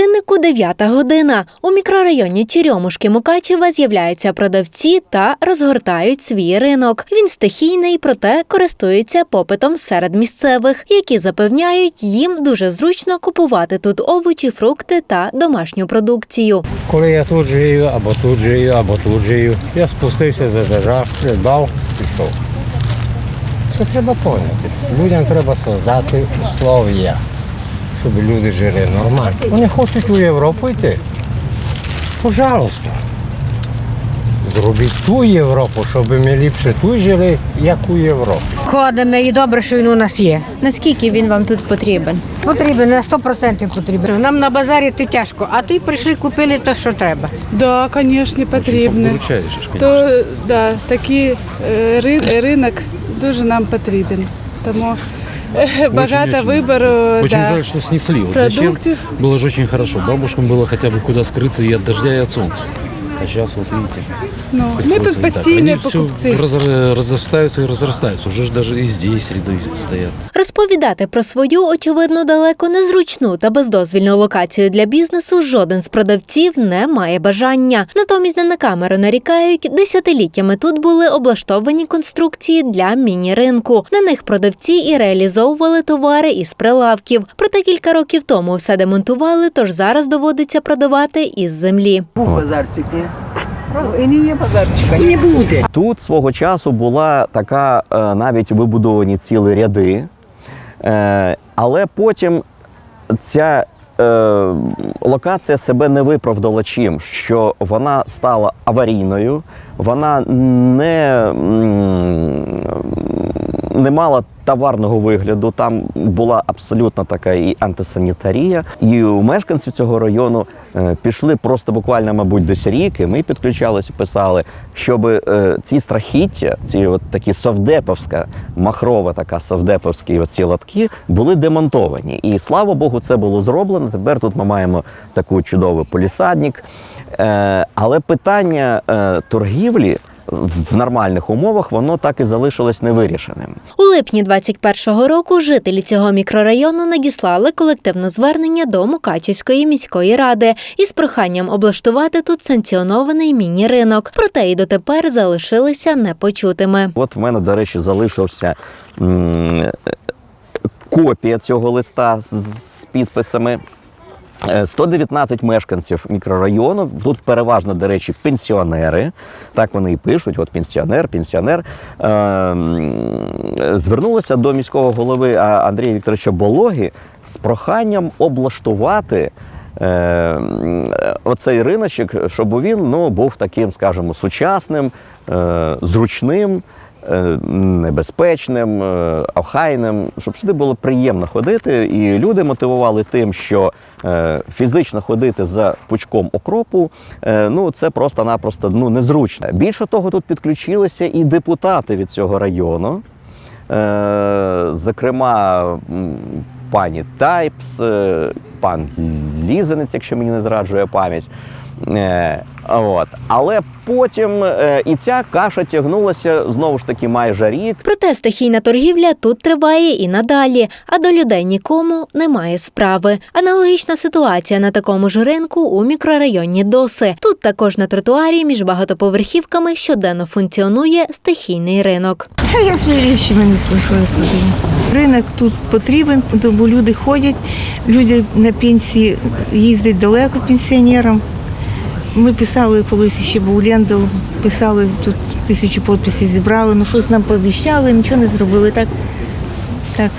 годиннику 9 година. У мікрорайоні Черемушки Мукачева з'являються продавці та розгортають свій ринок. Він стихійний, проте користується попитом серед місцевих, які запевняють, їм дуже зручно купувати тут овочі, фрукти та домашню продукцію. Коли я тут жию, або тут жию, або тут жию, я спустився, за задержав, придбав, пішов. Це треба поняти. Людям треба создати условия, щоб люди жили нормально. Вони хочуть у Європу йти. Пожалуйста. Зробіть ту Європу, щоб ми ліпше тут жили, як у Європі. Ходимо і добре, що він у нас є. Наскільки він вам тут потрібен? Потрібен, на 100% потрібен. Нам на базарі ти тяжко, а тут прийшли, купили те, що треба. Да, конечно, потрібно. То да, такий е, ринок дуже нам потрібен. Тому багато очень. вибору Очень да, жаль, что снесли. Вот зачем? продуктів. Было же очень хорошо. Бабушкам было хотя бы куда скрыться и от дождя, и от солнца. А сейчас, вот видите, Ну, ми тут постійні покупці. разра- разрастаются и разрастаются. Уже ж даже и здесь ряды стоят. Розповідати про свою, очевидно, далеко незручну та бездозвільну локацію для бізнесу жоден з продавців не має бажання. Натомість не на камеру нарікають, десятиліттями тут були облаштовані конструкції для міні-ринку. На них продавці і реалізовували товари із прилавків. Проте кілька років тому все демонтували, тож зараз доводиться продавати із землі. Був базарчик, ні? І не є базарчика. І не буде. Тут свого часу була така е, навіть вибудовані цілі ряди, е, але потім ця е, локація себе не виправдала чим, що вона стала аварійною, вона не, не мала товарного вигляду. Там була абсолютно така і антисанітарія. І у мешканців цього району е, пішли просто буквально, мабуть, десь рік, і ми підключалися, писали, щоб е, ці страхіття, ці от такі совдеповська, махрова така совдеповські оці лотки були демонтовані. І слава Богу, це було зроблено. Тепер тут ми маємо таку чудовий полісадник. Е, але питання е, торгівлі в нормальних умовах воно так і залишилось невирішеним. У липні 21-го року жителі цього мікрорайону надіслали колективне звернення до Мукачівської міської ради із проханням облаштувати тут санкціонований міні-ринок. Проте і дотепер залишилися непочутими. От в мене, до речі, залишився м, копія цього листа з підписами. Е, 119 мешканців мікрорайону. Тут переважно, до речі, пенсіонери. Так вони і пишуть: от пенсіонер, пенсіонер. Е, м, звернулися до міського голови Андрія Вікторовича Бологі з проханням облаштувати. е, Оцей риночок, щоб він ну, був таким, скажімо, сучасним, е, зручним, е, небезпечним, е, охайним, щоб сюди було приємно ходити, і люди мотивували тим, що е, фізично ходити за пучком окропу, е, ну це просто-напросто ну, незручно. Більше того, тут підключилися і депутати від цього району. Е, Зокрема, пані Тайпс, е, пан Лізанець, якщо мені не зраджує пам'ять. От. Але потім е, і ця каша тягнулася знову ж таки майже рік. Проте стихійна торгівля тут триває і надалі, а до людей нікому немає справи. Аналогічна ситуація на такому ж ринку у мікрорайоні Доси. Тут також на тротуарі між багатоповерхівками щоденно функціонує стихійний ринок. Та я свої речі мене слухаю. Ринок тут потрібен, бо люди ходять, люди на пенсії їздять далеко пенсіонерам. Ми писали колись ще був Лендов, писали тут тисячу підписів зібрали, ну щось нам пообіцяли, нічого не зробили. Так, так,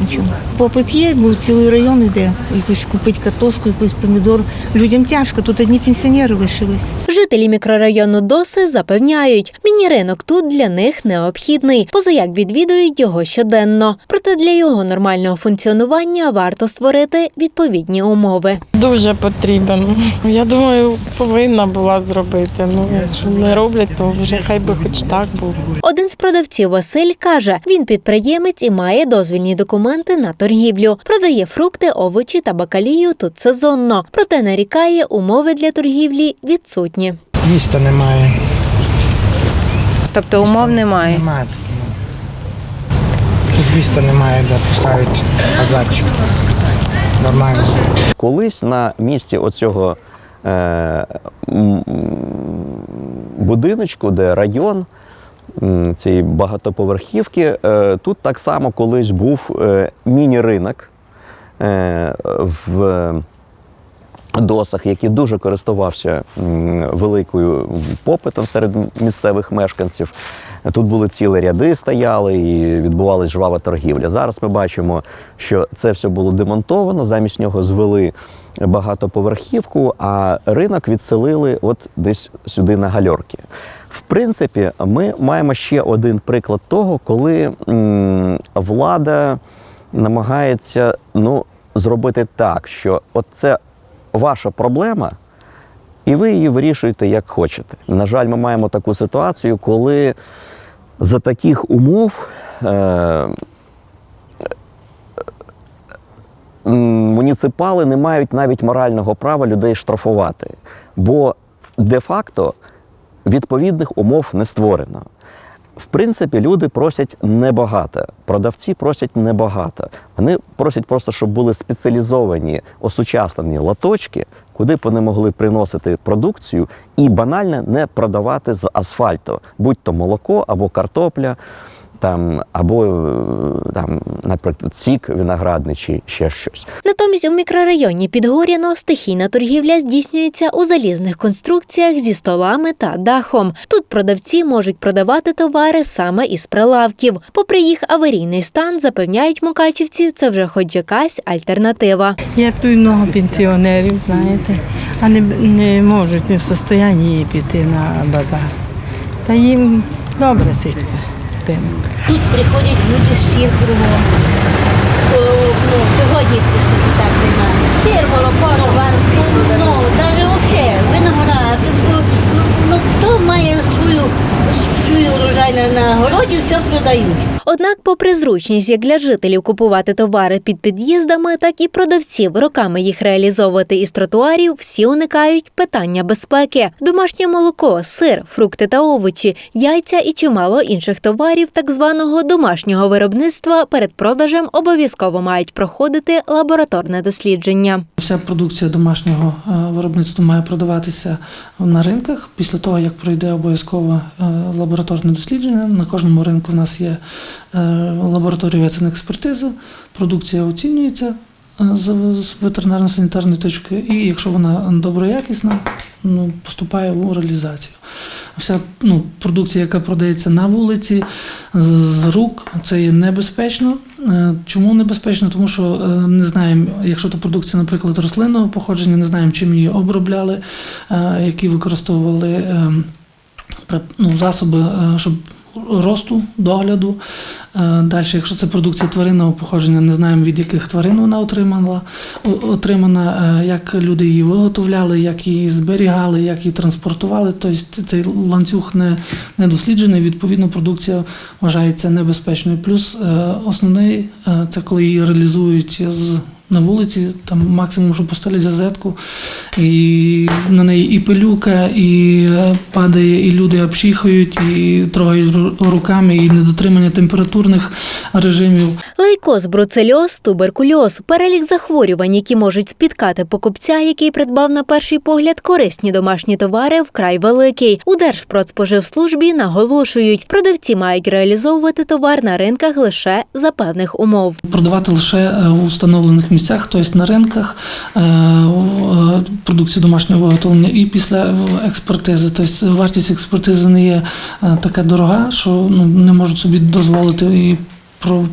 нічого. Попит є, бо цілий район йде. Якусь купити картошку, якийсь помідор. Людям тяжко, тут одні пенсіонери лишились. Жителі мікрорайону Доси запевняють, міні-ринок тут для них необхідний, поза як відвідують його щоденно. Проте для його нормального функціонування варто створити відповідні умови. Дуже потрібен. Я думаю, повинна була зробити. Ну, якщо не роблять, то вже хай би хоч так було. Один з продавців Василь каже, він підприємець і має дозвільні документи на торгівлю. Продає фрукти, овочі та бакалію тут сезонно. Проте нарікає, умови для торгівлі відсутні. Міста немає. Тобто умов немає. Немає. Тут міста немає, де поставити базарчик. Нормально. Колись на місці оцього е, м, будиночку, де район цієї багатоповерхівки, е, тут так само колись був е, міні-ринок е, в досах, який дуже користувався великою попитом серед місцевих мешканців. Тут були цілі ряди, стояли і відбувалась жвава торгівля. Зараз ми бачимо, що це все було демонтовано, замість нього звели багатоповерхівку, а ринок відселили от десь сюди на гальорки. В принципі, ми маємо ще один приклад того, коли м, влада намагається ну, зробити так, що от це ваша проблема, і ви її вирішуєте як хочете. На жаль, ми маємо таку ситуацію, коли за таких умов е, м, муніципали не мають навіть морального права людей штрафувати, бо де-факто відповідних умов не створено. В принципі, люди просять небагато, продавці просять небагато. Вони просять просто, щоб були спеціалізовані, осучаснені латочки, куди б вони могли приносити продукцію і банально не продавати з асфальту, будь то молоко або картопля, там, або е, там, наприклад, сік виноградний чи ще щось. Натомість у мікрорайоні Підгоряно стихійна торгівля здійснюється у залізних конструкціях зі столами та дахом. Тут продавці можуть продавати товари саме із прилавків. Попри їх аварійний стан, запевняють мукачівці, це вже хоч якась альтернатива. Як тут много пенсіонерів, знаєте, а не, не можуть не в состоянні піти на базар. Та їм добре цей спи- Тут приходять люди з сір кругом. Ну, сьогодні так немає. Сир, молоко, ну, навіть взагалі, виноград. Ну, хто має свою, свою урожай на, на городі, все продають. Однак, попри зручність як для жителів купувати товари під під'їздами, так і продавців роками їх реалізовувати із тротуарів, всі уникають питання безпеки. Домашнє молоко, сир, фрукти та овочі, яйця і чимало інших товарів так званого домашнього виробництва перед продажем обов'язково мають проходити лабораторне дослідження. Вся продукція домашнього е, виробництва має продаватися на ринках після того, як пройде обов'язкове е, лабораторне дослідження. На кожному ринку в нас є е, лабораторія оцінки експертиза, продукція оцінюється е, з ветеринарно-санітарної точки, і якщо вона доброякісна, ну, поступає у реалізацію. Вся ну, продукція, яка продається на вулиці з- рук, це є небезпечно. Е, Чому небезпечно? Тому що е, не знаємо, якщо то продукція, наприклад, рослинного походження, не знаємо, чим її обробляли, е, які використовували е, ну, засоби, щоб росту, догляду. Е, Далі, якщо це продукція тваринного походження, не знаємо від яких тварин вона отримала, отримана, е, як люди її виготовляли, як її зберігали, як її транспортували. Тобто цей ланцюг не, не досліджений, відповідно, продукція вважається небезпечною. Плюс е, основний це коли її реалізують з. На вулиці там максимум, що поставлять газетку, і на неї і пилюка, і е, падає, і люди обчихають, і трогають руками, і недотримання температурних режимів. Лейкоз, бруцельоз, туберкульоз перелік захворювань, які можуть спіткати покупця, який придбав на перший погляд корисні домашні товари, вкрай великий. У Держпродспоживслужбі наголошують, продавці мають реалізовувати товар на ринках лише за певних умов. Продавати лише е, у встановлених місцях, тобто на ринках в- е, продукції домашнього виготовлення і після е, експертизи. Тобто вартість експертизи не є е, така дорога, що ну, не можуть собі дозволити і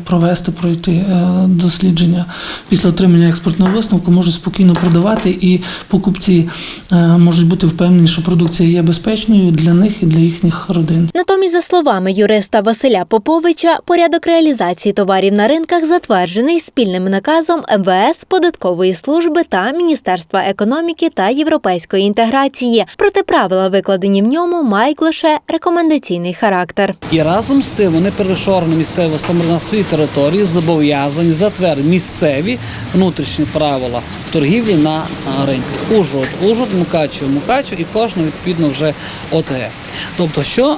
провести, пройти е, дослідження. Після отримання експертного висновку можуть спокійно продавати, і покупці е, можуть бути впевнені, що продукція є безпечною для них і для їхніх родин. Натомість, за словами юриста Василя Поповича, порядок реалізації товарів на ринках затверджений спільним наказом МВС, податкової служби та Міністерства економіки та європейської інтеграції. Проте правила, викладені в ньому, мають лише рекомендаційний характер. І разом з цим вони перейшли на місцеве самоврядування на своїй території зобов'язані затвердити місцеві внутрішні правила торгівлі на ринку. Ужгород, Ужгород, Мукачево, Мукачево і кожна відповідно вже ОТГ. Тобто, що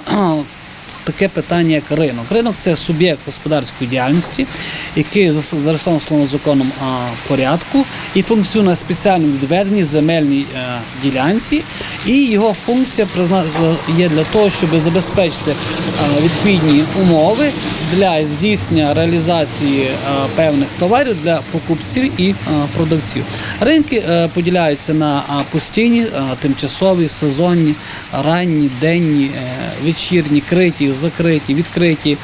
таке питання, як ринок. Ринок це суб'єкт господарської діяльності, який зареєстрований словом законом порядку і функціонує на спеціально відведеній земельній е, ділянці. І його функція є для того, щоб забезпечити відповідні умови для здійснення реалізації е, певних товарів для покупців і е, продавців. Ринки поділяються на постійні, тимчасові, сезонні, ранні, денні, вечірні, криті, закриті, відкриті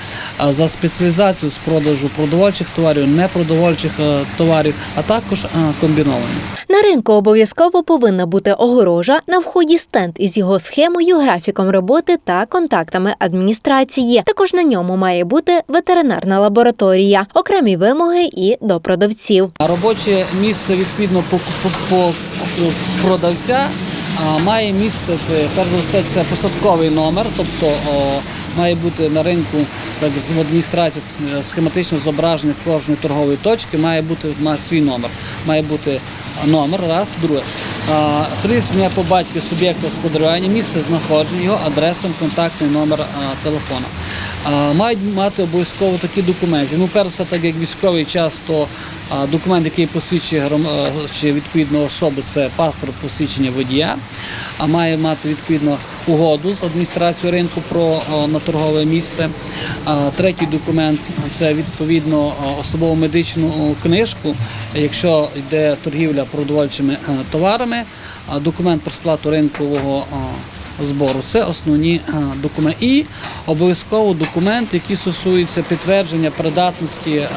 за спеціалізацію з продажу продовольчих товарів, непродовольчих е, товарів, а також е, комбіновані. На ринку обов'язково повинна бути огорожа на вході стенд із його схемою, графіком роботи та контактами адміністрації. Також на ньому має бути ветеринарна лабораторія, окремі вимоги і до продавців. Робоче місце відповідно по, по, по продавця має містити перш за все це посадковий номер, тобто має бути на ринку так в адміністрації схематично схематичне зображення кожної торгової точки, має бути має свій номер. Має бути номер, раз, друге. Прізвище по батьку суб'єкта господарювання, місце знаходження, його адресом, контактний номер телефону. Мають мати обов'язково такі документи. Ну, перше, так як військовий час, то а, документ, який посвідчує чи відповідну особу, це паспорт посвідчення водія, а має мати відповідно угоду з адміністрацією ринку про о, на торгове місце. Третій документ це відповідно о, особову медичну книжку, якщо йде торгівля продовольчими е, товарами, документ про сплату ринкового збору. Це основні е, документи. І обов'язково документ, який стосується підтвердження придатності е,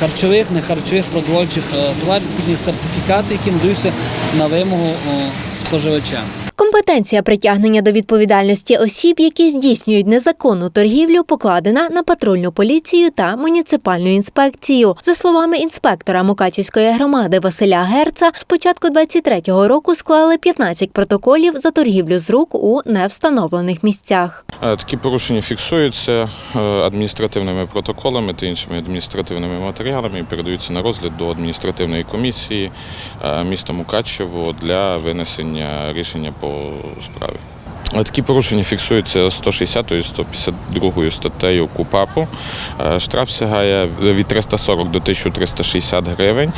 харчових, нехарчових продовольчих е, товарів, сертифікати, які надаються на вимогу споживача. Компетенція притягнення до відповідальності осіб, які здійснюють незаконну торгівлю, покладена на патрульну поліцію та муніципальну інспекцію. За словами інспектора Мукачівської громади Василя Герца, з початку 23-го року склали 15 протоколів за торгівлю з рук у невстановлених місцях. Е, Такі порушення фіксуються е, адміністративними протоколами та іншими адміністративними матеріалами і передаються на розгляд до адміністративної комісії е, міста Мукачево для винесення рішення по справі. Е, Такі порушення фіксуються 160 і 152 статтею КУПАПу. Е, Штраф сягає від 340 до 1360 гривень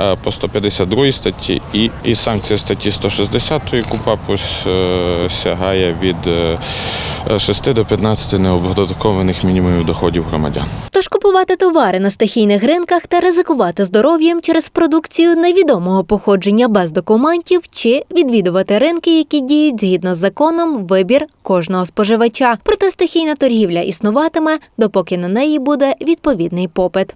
е, по 152 статті і, і санкція статті 160 КУПАПу сягає від 6 до 15 неоподаткованих мінімумів доходів громадян. Тож купувати товари на стихійних ринках та ризикувати здоров'ям через продукцію невідомого походження без документів чи відвідувати ринки, які діють згідно з законом, вибір кожного споживача. Проте стихійна торгівля існуватиме, допоки на неї буде відповідний попит.